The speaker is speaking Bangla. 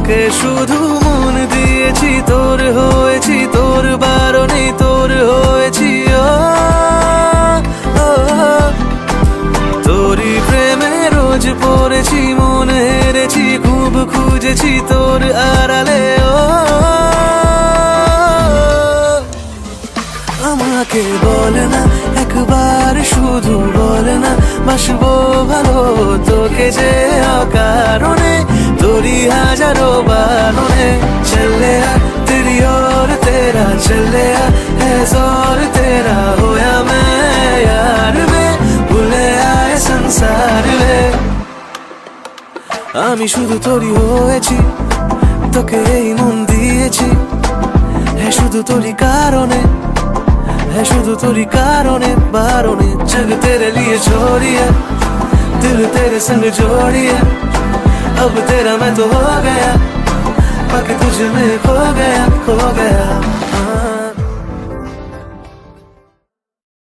তোকে শুধু মন দিয়েছি, তোর হয়েছি, তোর বারণে তোর হয়েছি তোরই প্রেমে রোজ পড়েছি, মন হেরেছি, খুব খুঁজেছি তোর আড়ালে ও আমাকে বলে না, একবার শুধু বলে না, বাসবো ভালো তোকে যে কারণে तेरा चले आ है जोर तेरा होया मैं यार वे ভুলে আয় সংসার রে আমি শুধু তোরই হয়েছি তোকে এই মন দিয়েছি হ্যাঁ শুধু তোরই কারণে है शुद्ध तोरी कारोने बारोने जग तेरे लिए छोड़ी है दिल तेरे संग जोड़ी है अब तेरा मैं तो हो गया बाकी तुझ में खो गया